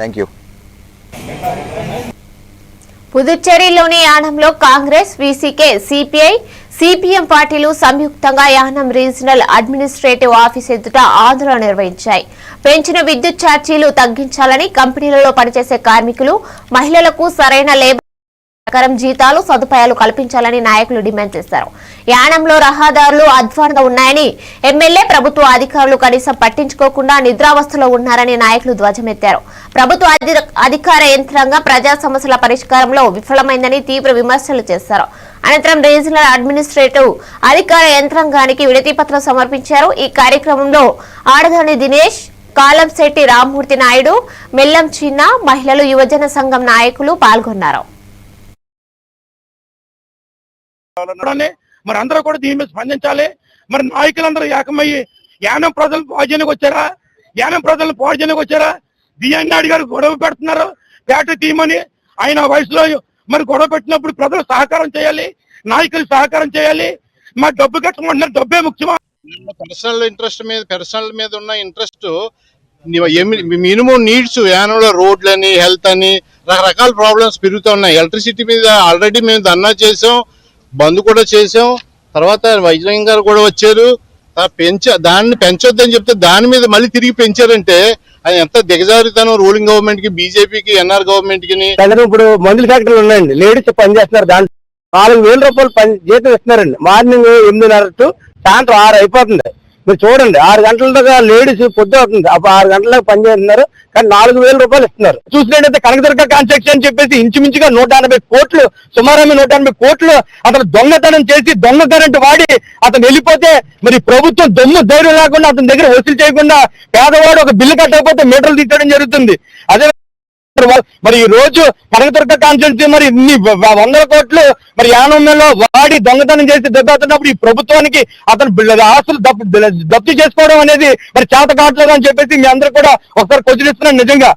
Thank you పుదుచ్చేరిలోని యానంలో Congress VCK CPI CPM పార్టీలు సంయుక్తంగా యానం రీజనల్ అడ్మినిస్ట్రేటివ్ ఆఫీస్ ఎదుట ఆందోళన నిర్వహించాయి. పెంచిన విద్యుత్ ఛార్జీలు తగ్గించాలని కంపెనీలలో పనిచేసే కార్మికులు మహిళలకు సరైన లేబర్ ప్రకారం జీతాలు సదుపాయాలు కల్పించాలని నాయకులు డిమాండ్ చేశారు. యానంలో రహదారులు అధ్వానంగా ఉన్నాయని ఎమ్మెల్యే ప్రభుత్వ అధికారులు కనీసం పట్టించుకోకుండా నిద్రావస్థలో ఉన్నారని నాయకులు ధ్వజమెత్తారు. ప్రభుత్వ అధికార యంత్రాంగం ప్రజా సమస్యల పరిష్కారంలో విఫలమైందని తీవ్ర విమర్శలు చేశారు. అనంతరం రీజనల్ అడ్మినిస్ట్రేటివ్ అధికార యంత్రాంగానికి విడతి పత్రం సమర్పించారు. ఈ కార్యక్రమంలో ఆడదాని దినేష్ కాలంశెట్టి రామ్మూర్తి నాయుడు మెల్లం చిన్న మహిళలు యువజన సంఘం నాయకులు పాల్గొన్నారు. మరి అందరూ కూడా దీని మీద స్పందించాలి. మరి నాయకులందరూ ఏకమయ్యి యానం ప్రజలు పాడుజనకు వచ్చారా? యానం ప్రజలను పాడుజనకు వచ్చారా? బిఎన్ నాయుడు గారు గొడవ పెడుతున్నారు. పేట తీయమని ఆయన వయసులో మరి గొడవ పెట్టినప్పుడు ప్రజలు సహకారం చేయాలి. నాయకులు సహకారం చేయాలి. మా డబ్బు కట్టమంటున్నారు డబ్బే ముఖ్యమా? పర్సనల్ ఇంట్రెస్ట్ మీద పర్సనల్ మీద ఉన్న ఇంట్రెస్ట్ మినిమం నీడ్స్ యానంలో రోడ్లని హెల్త్ అని రకరకాల ప్రాబ్లమ్స్ పెరుగుతున్నాయి. ఎలక్ట్రిసిటీ మీద ఆల్రెడీ మేము ధర్నా చేసాం. బంద్ కూడా చేసాం తర్వాత వైజాగ్ గారు కూడా వచ్చారు. పెంచ దాన్ని పెంచొద్దని చెప్తే దాని మీద మళ్ళీ తిరిగి పెంచారంటే అది ఎంత దిగజారుతనం రూలింగ్ గవర్నమెంట్కి బీజేపీకి ఎన్ఆర్ గవర్నమెంట్కి ఇప్పుడు మందుల ఫ్యాక్టరీలు ఉన్నాయండి. లేడీస్ పని చేస్తున్నారు దాంట్లో. నాలుగు వేల రూపాయలు పని జీతం ఇస్తున్నారండి. మార్నింగ్ ఎనిమిదిన్నర టు సాయంత్రం ఆరు అయిపోతుంది. మీరు చూడండి ఆరు గంటల దాకా లేడీస్ పొద్దు అవుతుంది. అప్పుడు ఆరు గంటల దాకా పని చేస్తున్నారు కానీ నాలుగు వేల రూపాయలు ఇస్తున్నారు. చూసినట్టయితే కనకదుర్గ కాన్స్ట్రక్షన్ అని చెప్పేసి ఇంచుమించుగా నూట ఎనభై కోట్లు సుమారు నూట ఎనభై కోట్లు అతను దొంగతనం చేసి దొంగ కరెంట్ వాడి అతను వెళ్ళిపోతే మరి ప్రభుత్వం దొమ్ము ధైర్యం లేకుండా అతని దగ్గర వసూలు చేయకుండా పేదవాడు ఒక బిల్లు కట్టకపోతే మీటర్లు తీసుకోవడం జరుగుతుంది. అదే మరి ఈ రోజు కనకదుర్గ కాన్స్టిట్యూన్సీ మరి ఇన్ని వందల కోట్లు మరి యానంలో వాడి దొంగతనం చేసి దెబ్బతున్నప్పుడు ఈ ప్రభుత్వానికి అతను ఆస్తులు దప్- చేసుకోవడం అనేది మరి చేత కావట్లేదు అని చెప్పేసి మీ అందరూ కూడా ఒకసారి క్వశ్చన్ ఇస్తున్నాను నిజంగా.